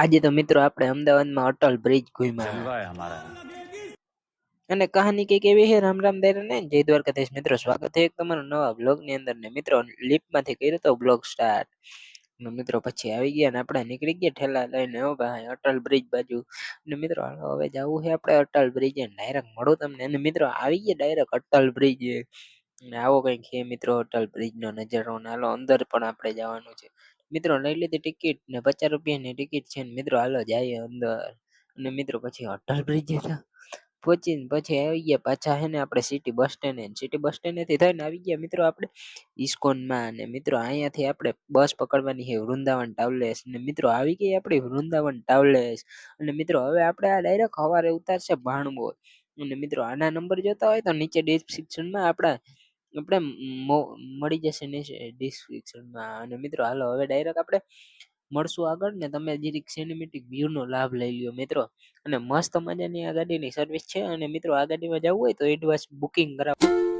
આજે તો મિત્રો આપણે અમદાવાદમાં અટલ બ્રિજ ઘૂમ્યા અને કહાની કંઈક એવી છે રામ રામ દૈરા ને? જય દ્વારકાધીશ મિત્રો સ્વાગત છે તમારો નવા બ્લોગની અંદર ને. મિત્રો લિફ્ટમાંથી કર્યો તો બ્લોગ સ્ટાર્ટ મિત્રો પછી આવી ગયા અને આપણે નીકળી ગયા ઠેલા લઈને. હો ભાઈ અટલ બ્રિજ બાજુ. અને મિત્રો હાલો હવે જવું છે આપણે અટલ બ્રિજ બ્રિજે ડાયરેક્ટ મળું તમને. અને મિત્રો આવી ગયા ડાયરેક્ટ અટલ બ્રિજ આવો કંઈક છે મિત્રો અટલ બ્રિજ નો નજારો. નાલો અંદર પણ આપણે જવાનું છે. મિત્રો લઈ લીધી ટિકિટ ને પચાસ રૂપિયાની ટિકિટ છે ને મિત્રો હાલો જઈએ અંદર. અને મિત્રો પછી અટલ બ્રિજ પહોંચીને પછી આવી ગયા પાછા હે ને આપણે city bus stand city bus સ્ટેન્ડથી થઈને આવી ગયા મિત્રો આપણે ઇસ્કોનમાં અને મિત્રો અહીંયાથી આપણે બસ પકડવાની છે વૃંદાવન ટાવલેસ ને. મિત્રો આવી ગઈ આપણી વૃંદાવન ટાવલેસ અને મિત્રો હવે આપણે આ ડાયરેક્ટ સવારે ઉતારશે ભાણબોર અને મિત્રો આના નંબર જોતા હોય તો નીચે ડિસ્ક્રિપ્શનમાં આપણા આપણે મો- મળી જશે ડિસ્ક્રિપ્શનમાં અને મિત્રો, હાલો, હવે ડાયરેક્ટ આપણે મળશું આગળ ને તમે જીરીક સિનેમેટિક વ્યૂનો લાભ લઈ લ્યો, મિત્રો. અને મસ્ત મજાની આ ગાડીની સર્વિસ છે. અને મિત્રો, આ ગાડીમાં જવું હોય તો એડવાન્સ બુકિંગ કરાવો.